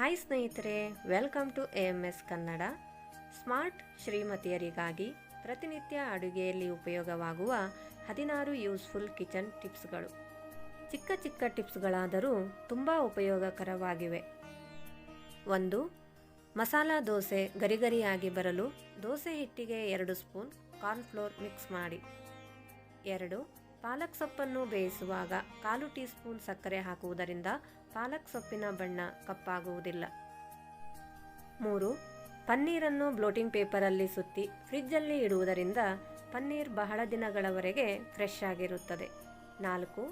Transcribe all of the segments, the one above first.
Hi ಸ್ನೇಹಿತರೆ welcome to A M S Kannada smart ಶ್ರೀಮತಿಯರಿಗಾಗಿ ಪ್ರತಿನಿತ್ಯ ಅಡುಗೆಯಲ್ಲಿ ಉಪಯೋಗವಾಗುವ ಹದಿನಾರು ಯೂಸ್ಫುಲ್ ಕಿಚನ್ ಟಿಪ್ಸ್ಗಳು ಚಿಕ್ಕ ಚಿಕ್ಕ ಟಿಪ್ಸ್ಗಳಾದರೂ ತುಂಬ ಉಪಯೋಗಕರವಾಗಿವೆ. ಒಂದು, ಮಸಾಲ ದೋಸೆ ಗರಿಗರಿಯಾಗಿ ಬರಲು ದೋಸೆ ಹಿಟ್ಟಿಗೆ ಎರಡು ಸ್ಪೂನ್ ಕಾರ್ನ್ಫ್ಲೋರ್ ಮಿಕ್ಸ್ ಮಾಡಿ. ಎರಡು ಪಾಲಕ್ ಸೊಪ್ಪನ್ನು ಬೇಯಿಸುವಾಗ ಕಾಲು ಟೀ ಸ್ಪೂನ್ ಸಕ್ಕರೆ ಹಾಕುವುದರಿಂದ ಪಾಲಕ್ ಸೊಪ್ಪಿನ ಬಣ್ಣ ಕಪ್ಪಾಗುವುದಿಲ್ಲ. ಮೂರು, ಪನ್ನೀರನ್ನು ಬ್ಲೋಟಿಂಗ್ ಪೇಪರಲ್ಲಿ ಸುತ್ತಿ ಫ್ರಿಜ್ಜಲ್ಲಿ ಇಡುವುದರಿಂದ ಪನ್ನೀರ್ ಬಹಳ ದಿನಗಳವರೆಗೆ ಫ್ರೆಶ್ ಆಗಿರುತ್ತದೆ. ನಾಲ್ಕು,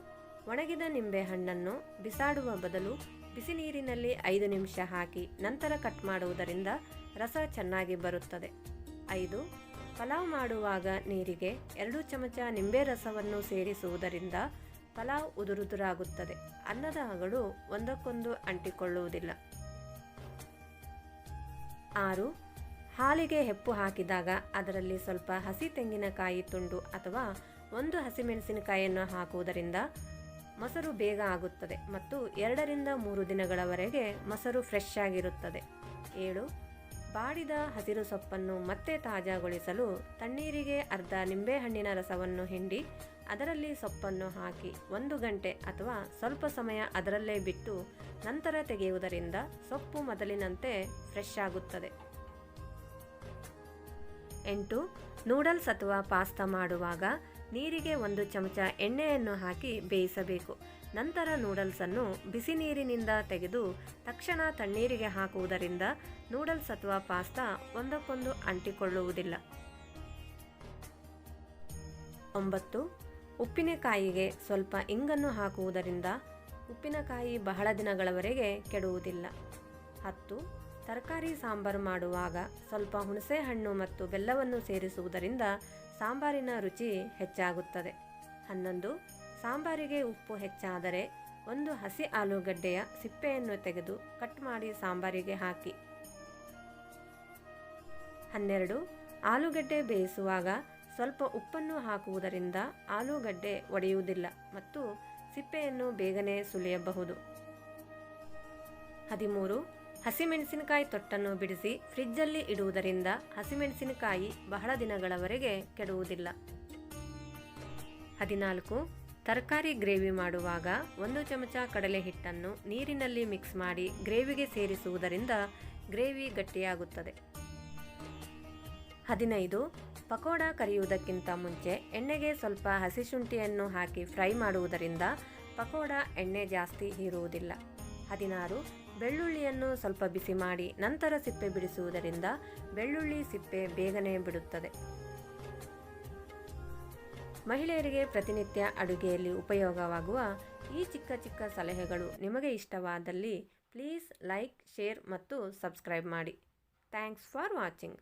ಒಣಗಿದ ನಿಂಬೆ ಹಣ್ಣನ್ನು ಬಿಸಾಡುವ ಬದಲು ಬಿಸಿ ನೀರಿನಲ್ಲಿ ಐದು ನಿಮಿಷ ಹಾಕಿ ನಂತರ ಕಟ್ ಮಾಡುವುದರಿಂದ ರಸ ಚೆನ್ನಾಗಿ ಬರುತ್ತದೆ. ಐದು ಪಲಾವ್ ಮಾಡುವಾಗ ನೀರಿಗೆ ಎರಡು ಚಮಚ ನಿಂಬೆ ರಸವನ್ನು ಸೇರಿಸುವುದರಿಂದ ಪಲಾವ್ ಉದುರುದುರಾಗುತ್ತದೆ. ಅನ್ನದ ಹಗಳು ಒಂದಕ್ಕೊಂದು ಅಂಟಿಕೊಳ್ಳುವುದಿಲ್ಲ. ಆರು, ಹಾಲಿಗೆ ಹೆಪ್ಪು ಹಾಕಿದಾಗ ಅದರಲ್ಲಿ ಸ್ವಲ್ಪ ಹಸಿ ತೆಂಗಿನಕಾಯಿ ತುಂಡು ಅಥವಾ ಒಂದು ಹಸಿಮೆಣಸಿನಕಾಯಿಯನ್ನು ಹಾಕುವುದರಿಂದ ಮೊಸರು ಬೇಗ ಆಗುತ್ತದೆ ಮತ್ತು ಎರಡರಿಂದ ಮೂರು ದಿನಗಳವರೆಗೆ ಮೊಸರು ಫ್ರೆಶ್ ಆಗಿರುತ್ತದೆ. ಏಳು ಬಾಡಿದ ಹಸಿರು ಸೊಪ್ಪನ್ನು ಮತ್ತೆ ತಾಜಾಗೊಳಿಸಲು ತಣ್ಣೀರಿಗೆ ಅರ್ಧ ನಿಂಬೆಹಣ್ಣಿನ ರಸವನ್ನು ಹಿಂಡಿ, ಅದರಲ್ಲಿ ಸೊಪ್ಪನ್ನು ಹಾಕಿ ಒಂದು ಗಂಟೆ ಅಥವಾ ಸ್ವಲ್ಪ ಸಮಯ ಅದರಲ್ಲೇ ಬಿಟ್ಟು ನಂತರ ತೆಗೆಯುವುದರಿಂದ ಸೊಪ್ಪು ಮೊದಲಿನಂತೆ ಫ್ರೆಶ್ ಆಗುತ್ತದೆ. ಎಂಟು, ನೂಡಲ್ಸ್ ಅಥವಾ ಪಾಸ್ತಾ ಮಾಡುವಾಗ ನೀರಿಗೆ ಒಂದು ಚಮಚ ಎಣ್ಣೆಯನ್ನು ಹಾಕಿ ಬೇಯಿಸಬೇಕು. ನಂತರ ನೂಡಲ್ಸನ್ನು ಬಿಸಿ ನೀರಿನಿಂದ ತೆಗೆದು ತಕ್ಷಣ ತಣ್ಣೀರಿಗೆ ಹಾಕುವುದರಿಂದ ನೂಡಲ್ಸ್ ಅಥವಾ ಪಾಸ್ತಾ ಒಂದಕ್ಕೊಂದು ಅಂಟಿಕೊಳ್ಳುವುದಿಲ್ಲ. ಒಂಬತ್ತು, ಉಪ್ಪಿನಕಾಯಿಗೆ ಸ್ವಲ್ಪ ಇಂಗನ್ನು ಹಾಕುವುದರಿಂದ ಉಪ್ಪಿನಕಾಯಿ ಬಹಳ ದಿನಗಳವರೆಗೆ ಕೆಡುವುದಿಲ್ಲ. ಹತ್ತು ತರಕಾರಿ ಸಾಂಬಾರು ಮಾಡುವಾಗ ಸ್ವಲ್ಪ ಹುಣಸೆಹಣ್ಣು ಮತ್ತು ಬೆಲ್ಲವನ್ನು ಸೇರಿಸುವುದರಿಂದ ಸಾಂಬಾರಿನ ರುಚಿ ಹೆಚ್ಚಾಗುತ್ತದೆ. ಹನ್ನೊಂದು, ಸಾಂಬಾರಿಗೆ ಉಪ್ಪು ಹೆಚ್ಚಾದರೆ ಒಂದು ಹಸಿ ಆಲೂಗಡ್ಡೆಯ ಸಿಪ್ಪೆಯನ್ನು ತೆಗೆದು ಕಟ್ ಮಾಡಿ ಸಾಂಬಾರಿಗೆ ಹಾಕಿ. ಹನ್ನೆರಡು, ಆಲೂಗಡ್ಡೆ ಬೇಯಿಸುವಾಗ ಸ್ವಲ್ಪ ಉಪ್ಪನ್ನು ಹಾಕುವುದರಿಂದ ಆಲೂಗಡ್ಡೆ ಒಡೆಯುವುದಿಲ್ಲ ಮತ್ತು ಸಿಪ್ಪೆಯನ್ನು ಬೇಗನೆ ಸುಲಿಯಬಹುದು. ಹದಿಮೂರು ಹಸಿಮೆಣಸಿನಕಾಯಿ ತೊಟ್ಟನ್ನು ಬಿಡಿಸಿ ಫ್ರಿಜ್ಜಲ್ಲಿ ಇಡುವುದರಿಂದ ಹಸಿಮೆಣಸಿನಕಾಯಿ ಬಹಳ ದಿನಗಳವರೆಗೆ ಕೆಡುವುದಿಲ್ಲ. ಹದಿನಾಲ್ಕು, ತರಕಾರಿ ಗ್ರೇವಿ ಮಾಡುವಾಗ ಒಂದು ಚಮಚ ಕಡಲೆ ಹಿಟ್ಟನ್ನು ನೀರಿನಲ್ಲಿ ಮಿಕ್ಸ್ ಮಾಡಿ ಗ್ರೇವಿಗೆ ಸೇರಿಸುವುದರಿಂದ ಗ್ರೇವಿ ಗಟ್ಟಿಯಾಗುತ್ತದೆ. ಹದಿನೈದು, ಪಕೋಡ ಕರಿಯುವುದಕ್ಕಿಂತ ಮುಂಚೆ ಎಣ್ಣೆಗೆ ಸ್ವಲ್ಪ ಹಸಿ ಶುಂಠಿಯನ್ನು ಹಾಕಿ ಫ್ರೈ ಮಾಡುವುದರಿಂದ ಪಕೋಡ ಎಣ್ಣೆ ಜಾಸ್ತಿ ಹೀರುವುದಿಲ್ಲ. ಹದಿನಾರು ಬೆಳ್ಳುಳ್ಳಿಯನ್ನು ಸ್ವಲ್ಪ ಬಿಸಿ ಮಾಡಿ ನಂತರ ಸಿಪ್ಪೆ ಬಿಡಿಸುವುದರಿಂದ ಬೆಳ್ಳುಳ್ಳಿ ಸಿಪ್ಪೆ ಬೇಗನೆ ಬಿಡುತ್ತದೆ. ಮಹಿಳೆಯರಿಗೆ ಪ್ರತಿನಿತ್ಯ ಅಡುಗೆಯಲ್ಲಿ ಉಪಯೋಗವಾಗುವ ಈ ಚಿಕ್ಕ ಚಿಕ್ಕ ಸಲಹೆಗಳು ನಿಮಗೆ ಇಷ್ಟವಾದಲ್ಲಿ ಪ್ಲೀಸ್ ಲೈಕ್, ಶೇರ್ ಮತ್ತು ಸಬ್ಸ್ಕ್ರೈಬ್ ಮಾಡಿ. Thanks for watching.